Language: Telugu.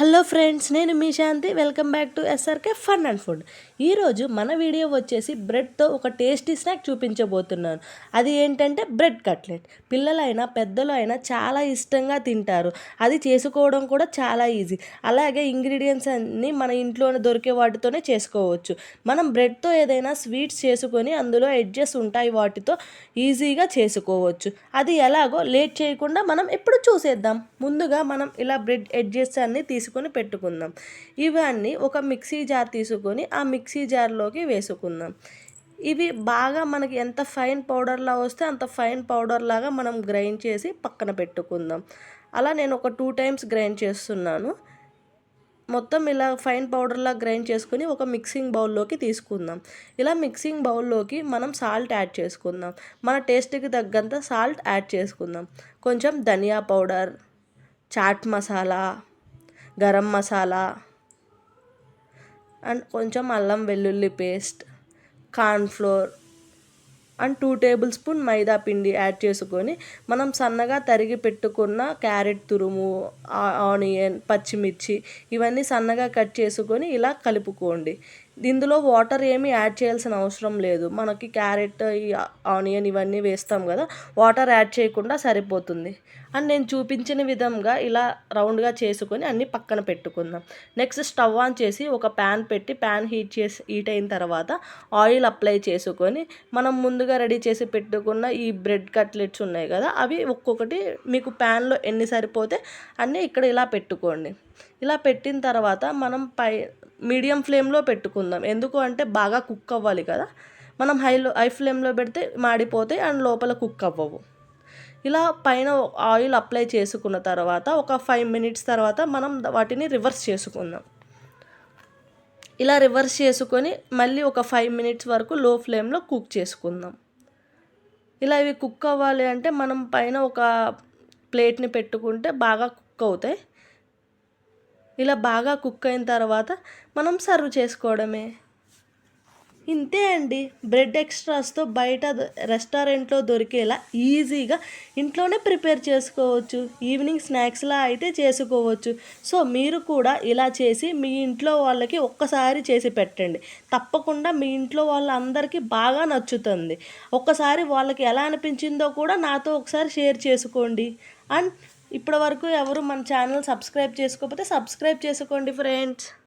హలో ఫ్రెండ్స్ నేను మీ Shanti. Welcome back to SRK fun and food. ఈరోజు మన వీడియో వచ్చేసి బ్రెడ్తో ఒక టేస్టీ స్నాక్ చూపించబోతున్నాను. అది ఏంటంటే బ్రెడ్ కట్లెట్. పిల్లలైనా పెద్దలు అయినా చాలా ఇష్టంగా తింటారు. అది చేసుకోవడం కూడా చాలా ఈజీ. అలాగే ఇంగ్రీడియంట్స్ అన్నీ మన ఇంట్లోనే దొరికే వాటితోనే చేసుకోవచ్చు. మనం బ్రెడ్తో ఏదైనా స్వీట్స్ చేసుకొని అందులో ఎడ్జెస్ ఉంటాయి వాటితో ఈజీగా చేసుకోవచ్చు. అది ఎలాగో లేట్ చేయకుండా మనం ఎప్పుడు చూసేద్దాం. ముందుగా మనం ఇలా బ్రెడ్ ఎడ్జెస్ అన్నీ తీసుకొని పెట్టుకుందాం. ఇవన్నీ ఒక మిక్సీ జార్ తీసుకొని ఆ మిక్సీ జార్లోకి వేసుకుందాం. ఇవి బాగా మనకి ఎంత ఫైన్ పౌడర్లా వస్తే అంత ఫైన్ పౌడర్ లాగా మనం గ్రైండ్ చేసి పక్కన పెట్టుకుందాం. అలా నేను ఒక టూ టైమ్స్ గ్రైండ్ చేస్తున్నాను. మొత్తం ఇలా ఫైన్ పౌడర్లా గ్రైండ్ చేసుకుని ఒక మిక్సింగ్ బౌల్లోకి తీసుకుందాం. ఇలా మిక్సింగ్ బౌల్లోకి మనం సాల్ట్ యాడ్ చేసుకుందాం. మన టేస్ట్కి తగ్గంత సాల్ట్ యాడ్ చేసుకుందాం. కొంచెం ధనియా పౌడర్ చాట్ మసాలా గరం మసాలా అండ్ కొంచెం అల్లం వెల్లుల్లి paste cornflour and two tablespoon మైదా పిండి యాడ్ చేసుకొని మనం సన్నగా తరిగి పెట్టుకున్న క్యారెట్ తురుము ఆనియన్ పచ్చిమిర్చి ఇవన్నీ సన్నగా కట్ చేసుకొని ఇలా కలుపుకోండి. ఇందులో వాటర్ ఏమీ యాడ్ చేయాల్సిన అవసరం లేదు. మనకి క్యారెట్ ఈ ఆనియన్ ఇవన్నీ వేస్తాం కదా వాటర్ యాడ్ చేయకుండా సరిపోతుంది. అండ్ నేను చూపించిన విధంగా ఇలా రౌండ్గా చేసుకొని అన్ని పక్కన పెట్టుకుందాం. నెక్స్ట్ స్టవ్ ఆన్ చేసి ఒక ప్యాన్ పెట్టి ప్యాన్ హీట్ చేసి హీట్ అయిన తర్వాత ఆయిల్ అప్లై చేసుకొని మనం ముందుగా రెడీ చేసి పెట్టుకున్న ఈ బ్రెడ్ కట్లెట్స్ ఉన్నాయి కదా అవి ఒక్కొక్కటి మీకు ప్యాన్లో ఎన్ని సరిపోతే అన్నీ ఇక్కడ ఇలా పెట్టుకోండి. ఇలా పెట్టిన తర్వాత మనం పై మీడియం ఫ్లేమ్లో పెట్టుకుందాం. ఎందుకు అంటే బాగా కుక్ అవ్వాలి కదా. మనం హైలో హై ఫ్లేమ్లో పెడితే మాడిపోతాయి అండ్ లోపల కుక్ అవ్వవు. ఇలా పైన ఆయిల్ అప్లై చేసుకున్న తర్వాత ఒక ఫైవ్ మినిట్స్ తర్వాత మనం వాటిని రివర్స్ చేసుకుందాం. ఇలా రివర్స్ చేసుకొని మళ్ళీ ఒక ఫైవ్ మినిట్స్ వరకు లో ఫ్లేమ్లో కుక్ చేసుకుందాం. ఇలా ఇవి కుక్ అవ్వాలి అంటే మనం పైన ఒక ప్లేట్ని పెట్టుకుంటే బాగా కుక్ అవుతాయి. ఇలా బాగా కుక్ అయిన తర్వాత మనం సర్వ్ చేసుకోవడమే. ఇంతే అండి. బ్రెడ్ ఎక్స్ట్రాస్తో బయట రెస్టారెంట్లో దొరికేలా ఈజీగా ఇంట్లోనే ప్రిపేర్ చేసుకోవచ్చు. ఈవినింగ్ స్నాక్స్లా అయితే చేసుకోవచ్చు. సో మీరు కూడా ఇలా చేసి మీ ఇంట్లో వాళ్ళకి ఒక్కసారి చేసి పెట్టండి. తప్పకుండా మీ ఇంట్లో వాళ్ళందరికీ బాగా నచ్చుతుంది. ఒక్కసారి వాళ్ళకి ఎలా అనిపించిందో కూడా నాతో ఒకసారి షేర్ చేసుకోండి. అండ్ ఇప్పటివరకు ఎవరు మన ఛానల్ సబ్స్క్రైబ్ చేసుకోకపోతే సబ్స్క్రైబ్ చేసుకోండి ఫ్రెండ్స్.